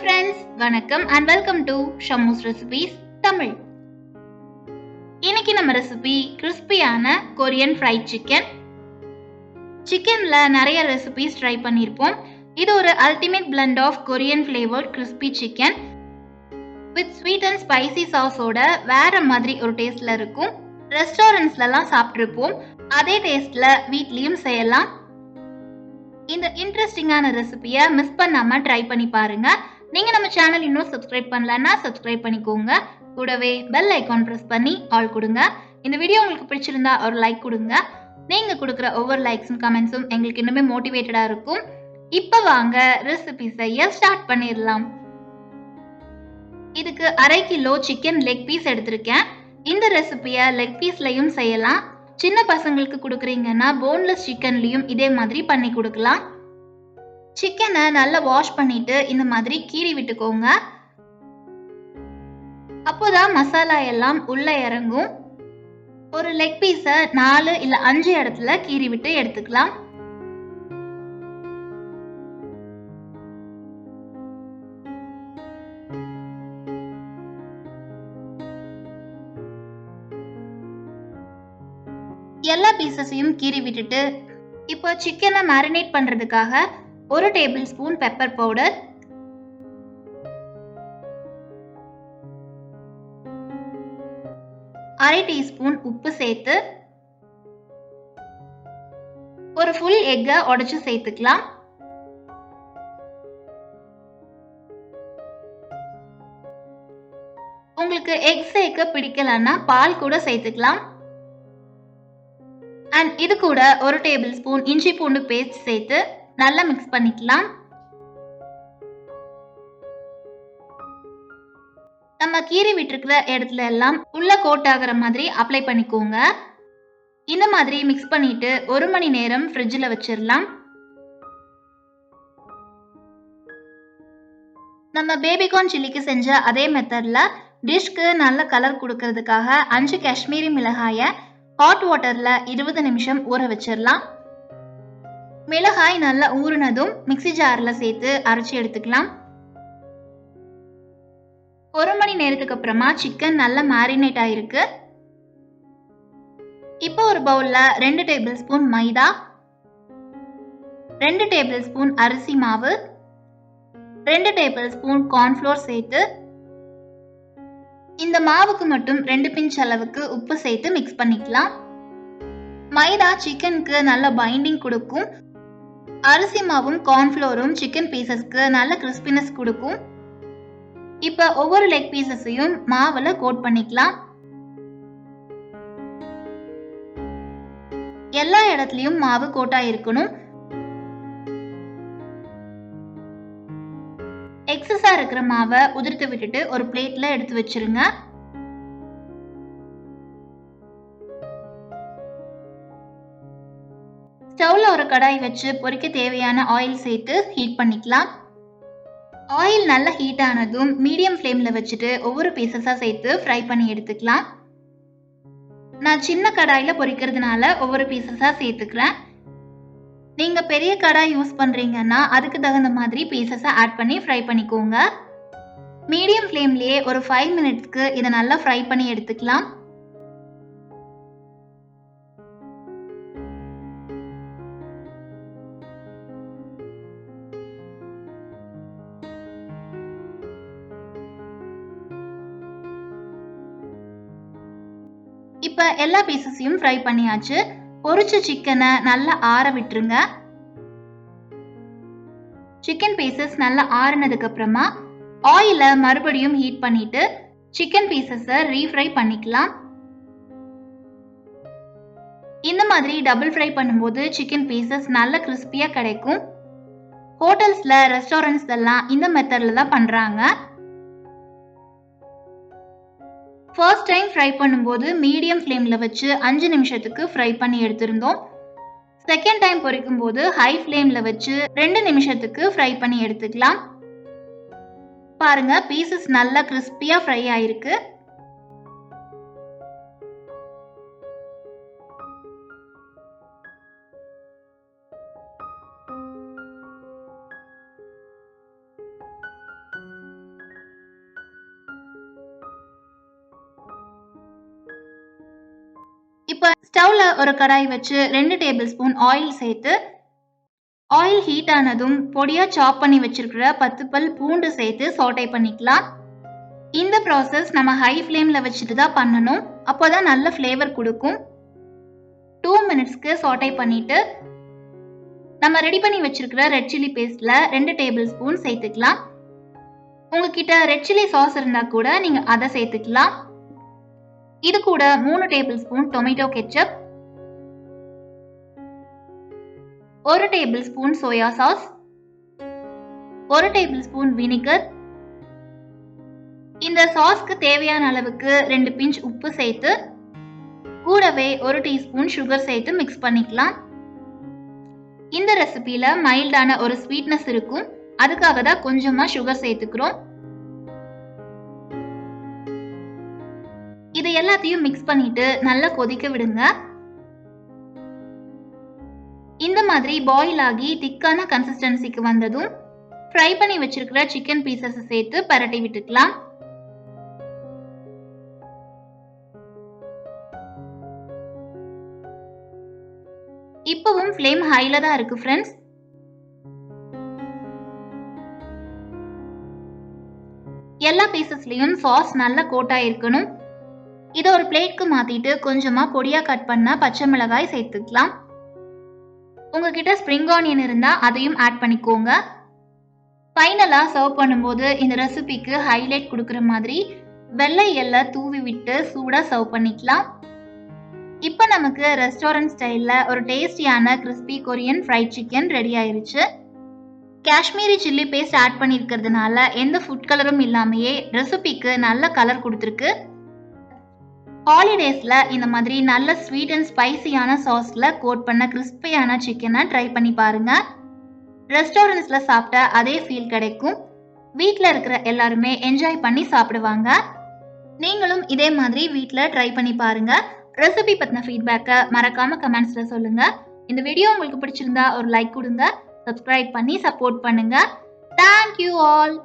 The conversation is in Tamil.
ஃப்ரெண்ட்ஸ் வணக்கம் and welcome to Shamus recipes Tamil இன்னைக்கு நம்ம ரெசிபி கிறிஸ்பியான கொரியன் ஃப்ரைட் சிக்கன் சிக்கன்ல நிறைய ரெசிபிஸ் ட்ரை பண்ணியிருப்போம் இது ஒரு ultimate blend of Korean flavoured crispy chicken with sweet and spicy சாஸோட வேற மாதிரி ஒரு டேஸ்ட்ல இருக்கும். ரெஸ்டாரண்ட்ஸ்லலாம் சாப்பிட்ருப்போம் அதே டேஸ்ட்ல வீட்லேயும் செய்யலாம். இந்த இன்ட்ரெஸ்டிங்கான ரெசிபியை மிஸ் பண்ணாமல் ட்ரை பண்ணி பாருங்க. நீங்கள் நம்ம சேனல் இன்னும் சப்ஸ்கிரைப் பண்ணலன்னா சப்ஸ்கிரைப் பண்ணிக்கோங்க. கூடவே பெல் ஐக்கான் ப்ரெஸ் பண்ணி ஆல் கொடுங்க. இந்த வீடியோ உங்களுக்கு பிடிச்சிருந்தா ஒரு லைக் கொடுங்க. நீங்கள் கொடுக்குற ஒவ்வொரு லைக்ஸும் கமெண்ட்ஸும் எங்களுக்கு இன்னுமே மோட்டிவேட்டடாக இருக்கும். இப்போ வாங்க ரெசிபிஸை செய்ய ஸ்டார்ட் பண்ணிடலாம். இதுக்கு அரை கிலோ சிக்கன் லெக் பீஸ் எடுத்திருக்கேன். இந்த ரெசிபியை லெக் பீஸ்லையும் செய்யலாம். சின்ன பசங்களுக்கு கொடுக்குறீங்கன்னா போன்லெஸ் சிக்கன்லையும் இதே மாதிரி பண்ணி கொடுக்கலாம். சிக்கனை நல்லா வாஷ் பண்ணிட்டு இந்த மாதிரி கீறி விட்டுக்கோங்க. அப்போதான் மசாலா எல்லாம் உள்ள இறங்கும். ஒரு லெக் பீஸை நாலு இல்ல அஞ்சு இடத்துல கீறி விட்டு எடுத்துக்கலாம். எல்லா பீசஸையும் கீறி விட்டுட்டு இப்போ சிக்கனை மேரினேட் பண்றதுக்காக ஒரு டேபிள் ஸ்பூன் பெப்பர் பவுடர். அரை டீஸ்பூன் உப்பு சேர்த்து. ஒரு ஃபுல் எக்கை உடச்சி சேர்த்துக்கலாம். உங்களுக்கு எக் சேர்க்க பிடிக்கலன்னா பால் கூட சேர்த்துக்கலாம். அண்ட் இது கூட ஒரு டேபிள் ஸ்பூன் இஞ்சி பூண்டு பேஸ்ட் சேர்த்து. நல்லா மிக்ஸ் பண்ணிக்கலாம். நம்ம கீறி விட்டுருக்கிற இடத்துல எல்லாம் உள்ள கோட் ஆகிற மாதிரி அப்ளை பண்ணிக்கோங்க. இந்த மாதிரி மிக்ஸ் பண்ணிட்டு ஒரு மணி நேரம் ஃப்ரிட்ஜில் வச்சிடலாம். நம்ம பேபிகார்ன் சில்லிக்கு செஞ்ச அதே மெத்தடில் டிஷ்க்கு நல்ல கலர் கொடுக்கறதுக்காக அஞ்சு காஷ்மீரி மிளகாயை ஹாட் வாட்டரில் இருபது நிமிஷம் ஊற வச்சிடலாம். மிளகாய் நல்லா ஊறினதும் மிக்சி ஜாரில் சேர்த்து அரைச்சி எடுத்துக்கலாம். ஒரு மணி நேரத்துக்கு அப்புறமா சிக்கன் நல்லா மேரினேட் ஆயிருக்கு. இப்போ ஒரு பவுலில் ரெண்டு டேபிள் ஸ்பூன் மைதா ரெண்டு டேபிள் ஸ்பூன் அரிசி மாவு ரெண்டு டேபிள் ஸ்பூன் கார்ன்ஃப்ளோர் சேர்த்து இந்த மாவுக்கு மட்டும் ரெண்டு பிஞ்ச் அளவுக்கு உப்பு சேர்த்து மிக்ஸ் பண்ணிக்கலாம். மைதா சிக்கனுக்கு நல்ல பைண்டிங் கொடுக்கும். அரிசி மாவும் கார்ன்ஃப்ளோரும் சிக்கன் பீசஸ்க்கு நல்ல கிறிஸ்பினஸ் கொடுக்கும். இப்போ ஒவ்வொரு லெக் பீசஸையும் மாவில் கோட் பண்ணிக்கலாம். எல்லா இடத்துலயும் மாவு கோட்டாக இருக்கணும் எக்ஸஸாக இருக்கிற மாவை உதிர்த்து விட்டுட்டு ஒரு பிளேட்டில் எடுத்து வச்சிருங்க. ஸ்டவ்ல ஒரு கடாய் வச்சு பொரிக்க தேவையான ஆயில் சேர்த்து ஹீட் பண்ணிக்கலாம். ஆயில் நல்லா ஹீட் ஆனதும் மீடியம் ஃப்ளேம்ல வச்சுட்டு ஒவ்வொரு பீசஸா சேர்த்து ஃப்ரை பண்ணி எடுத்துக்கலாம். நான் சின்ன கடாயில பொரிக்கிறதுனால ஒவ்வொரு பீசஸா சேர்த்துக்கிறேன். நீங்க பெரிய கடாய் யூஸ் பண்றீங்கன்னா அதுக்கு தகுந்த மாதிரி பீசஸை ஆட் பண்ணி ஃப்ரை பண்ணிக்கோங்க. மீடியம் ஃப்ளேம்லயே ஒரு ஃபைவ் மினிட்ஸ்க்கு இதை நல்லா ஃப்ரை பண்ணி எடுத்துக்கலாம். இப்போ எல்லா பீசஸையும் ஃப்ரை பண்ணியாச்சு. பொரிச்ச சிக்கனை நல்லா ஆற விட்டுருங்க. சிக்கன் பீசஸ் நல்லா ஆறுனதுக்கு அப்புறமா ஆயில மறுபடியும் ஹீட் பண்ணிட்டு சிக்கன் பீசஸை ரீஃப்ரை பண்ணிக்கலாம். இந்த மாதிரி டபுள் ஃப்ரை பண்ணும்போது சிக்கன் பீசஸ் நல்ல கிறிஸ்பியாக கிடைக்கும். ஹோட்டல்ஸில் ரெஸ்டாரண்ட்ஸ் எல்லாம் இந்த மெத்தடில் தான் பண்ணுறாங்க ஃபர்ஸ்ட் டைம் ஃப்ரை பண்ணும்போது மீடியம் ஃப்ளேமில் வச்சு அஞ்சு நிமிஷத்துக்கு ஃப்ரை பண்ணி எடுத்திருந்தோம். செகண்ட் டைம் பொரிக்கும் போது ஹை ஃப்ளேமில் வச்சு ரெண்டு நிமிஷத்துக்கு ஃப்ரை பண்ணி எடுத்துக்கலாம். பாருங்க பீசஸ் நல்லா கிறிஸ்பியாக ஃப்ரை ஆயிருக்கு. ஸ்டவ்ல ஒரு கடாய் வச்சு ரெண்டு டேபிள் ஸ்பூன் ஆயில் சேர்த்து ஆயில் ஹீட் ஆனதும் பொடியாக சாப் பண்ணி வச்சிருக்கிற பத்து பல் பூண்டு சேர்த்து சோட்டை பண்ணிக்கலாம். இந்த ப்ராசஸ் நம்ம ஹை ஃப்ளேமில் வச்சுட்டு தான் பண்ணணும். அப்போ தான் நல்ல ஃப்ளேவர் கொடுக்கும். டூ மினிட்ஸ்க்கு சோட்டை பண்ணிட்டு நம்ம ரெடி பண்ணி வச்சிருக்கிற ரெட் சில்லி பேஸ்ட்டில் ரெண்டு டேபிள் ஸ்பூன் சேர்த்துக்கலாம். உங்ககிட்ட ரெட் சில்லி சாஸ் இருந்தால் கூட நீங்கள் அதை சேர்த்துக்கலாம். இது கூட மூணு டேபிள் ஸ்பூன் டொமேட்டோ கெச்சப் ஒரு டேபிள் ஸ்பூன் சோயா சாஸ் ஒரு டேபிள் ஸ்பூன் வினிகர் இந்த சாஸ்க்கு தேவையான அளவுக்கு ரெண்டு பிஞ்ச் உப்பு சேர்த்து கூடவே ஒரு டீஸ்பூன் சுகர் சேர்த்து மிக்ஸ் பண்ணிக்கலாம். இந்த ரெசிபியில மைல்டான ஒரு ஸ்வீட்னஸ் இருக்கும். அதுக்காக தான் கொஞ்சமா சுகர் சேர்த்துக்கிறோம். இது எல்லாத்தையும் மிக்ஸ் பண்ணிட்டு நல்லா கொதிக்க விடுங்க. இந்த மாதிரி பாயில் ஆகி திக்கான கன்சிஸ்டன்சிக்கு வந்ததும் ஃப்ரை பண்ணி வச்சிருக்கிற சிக்கன் பீசஸ் சேர்த்து பரட்டி விட்டுக்கலாம். இப்பவும் ஃப்ளேம் ஹைல தான் இருக்கு ஃப்ரெண்ட்ஸ் எல்லா பீசஸ்லயும் சாஸ் நல்ல கோட்டா இருக்கணும். இதை ஒரு பிளேட்க்கு மாற்றிட்டு கொஞ்சமாக பொடியாக கட் பண்ண பச்சை மிளகாய் சேர்த்துக்கலாம். உங்ககிட்ட ஸ்ப்ரிங் ஆனியன் இருந்தால் அதையும் ஆட் பண்ணிக்கோங்க. ஃபைனலாக சர்வ் பண்ணும்போது இந்த ரெசிபிக்கு ஹைலைட் கொடுக்குற மாதிரி வெள்ளை எல்லை தூவி விட்டு சூடாக சர்வ் பண்ணிக்கலாம். இப்போ நமக்கு ரெஸ்டாரண்ட் ஸ்டைலில் ஒரு டேஸ்டியான crispy Korean fried chicken ready ஆயிருச்சு. காஷ்மீரி சில்லி பேஸ்ட் ஆட் பண்ணியிருக்கிறதுனால எந்த ஃபுட் கலரும் இல்லாமையே ரெசிபிக்கு நல்ல கலர் கொடுத்துருக்கு. ஹாலிடேஸில் இந்த மாதிரி நல்ல ஸ்வீட் அண்ட் ஸ்பைசியான சாஸில் கோட் பண்ண கிறிஸ்பியான சிக்கனை ட்ரை பண்ணி பாருங்கள் ரெஸ்டாரண்ட்ஸில் சாப்பிட்ட அதே ஃபீல் கிடைக்கும். வீட்டில் இருக்கிற எல்லாருமே என்ஜாய் பண்ணி சாப்பிடுவாங்க. நீங்களும் இதே மாதிரி வீட்டில் ட்ரை பண்ணி பாருங்கள் ரெசிபி பற்றின ஃபீட்பேக்கை மறக்காமல் கமெண்ட்ஸில் சொல்லுங்கள் இந்த வீடியோ உங்களுக்கு பிடிச்சிருந்தா ஒரு லைக் கொடுங்க. சப்ஸ்கிரைப் பண்ணி சப்போர்ட் பண்ணுங்கள் தேங்க்யூ ஆல்